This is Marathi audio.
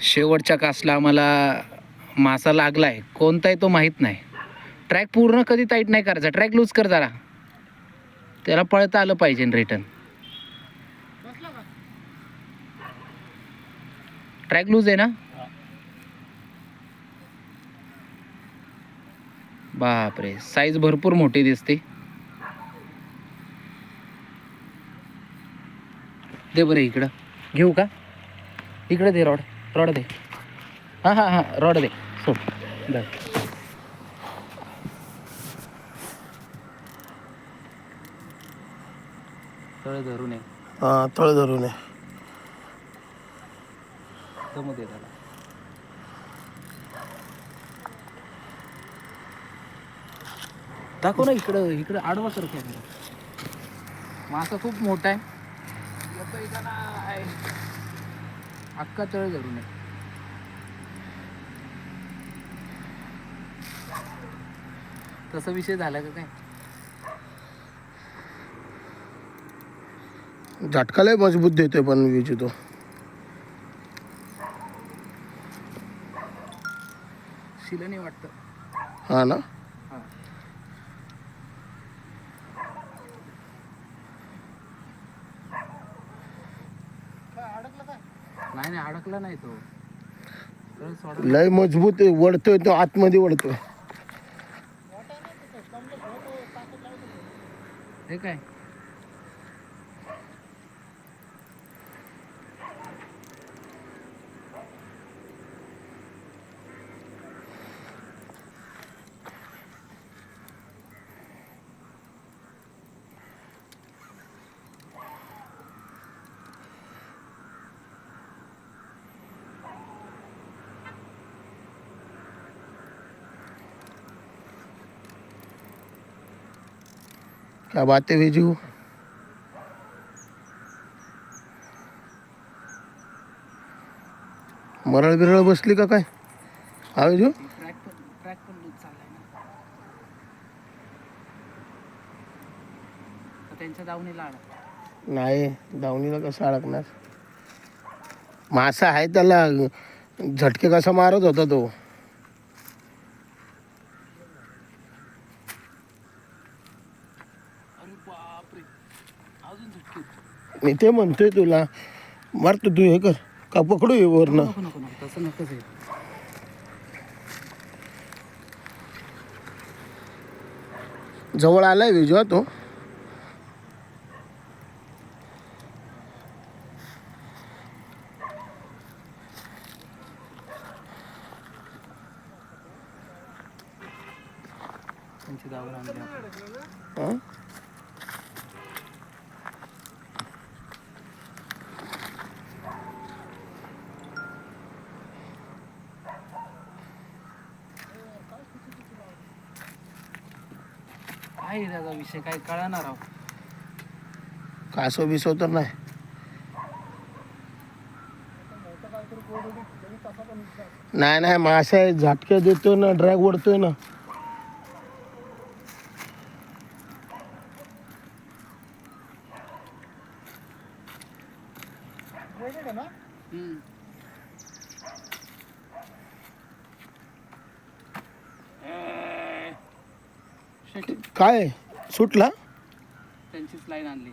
शेवटच्या कासला आम्हाला मासा लागला आहे कोणता आहे तो माहीत नाही. ट्रॅक पूर्ण कधी टाईट नाही करायचा ट्रॅक लूज कर जरा. त्याला पळता आलं पाहिजे रिटर्न ट्रॅक लूज आहे ना? बापरे साईज भरपूर मोठी दिसते. दे बरं इकडं. घेऊ का? इकडे दे रॉड. रॉड दे. हां हां हां रॉड दे. सोड. दे तळ धरून ये. हा तळ धरून आहे जमू दे त्याला. दाखव ना इकडं इकडं आडवा कर कॅमेरा मासा खूप मोठा आहे. अक्का तळ धरून आहे. तसा विषय झाला का काय? झटकालाही मजबूत देतोय पण विजू तो. शिलानी वाटतं. हा ना? नाही नाही अडकला नाही तो. सोडा. लय मजबूत आहे वळतोय तो आतमध्ये वळतोय. हे काय? क्या बात आहे विजू मरळ बिरळ बसली का काय? हा भेजू नाही दावणीला कसं अडकणार? मासा आहे त्याला झटके कसा मारत होता तो अरे बापरे अजून झटके मी ते म्हणतोय तुला मारतो तू हे कर का पकडू हे वरनं नको नको नको तसं नकोच आहे जवळ आलाय विजू हा तो त्यांची दावण आणली आपण. हा? काय आहे त्याचा विषय? काय कळणार आहो. कासव बिसव तर नाही. नाही नाही मासा आहे झटके देतोय ना ड्रॅग ओढतोय ना. हम्म. काय सुटला? त्यांचीच लाईन आणली.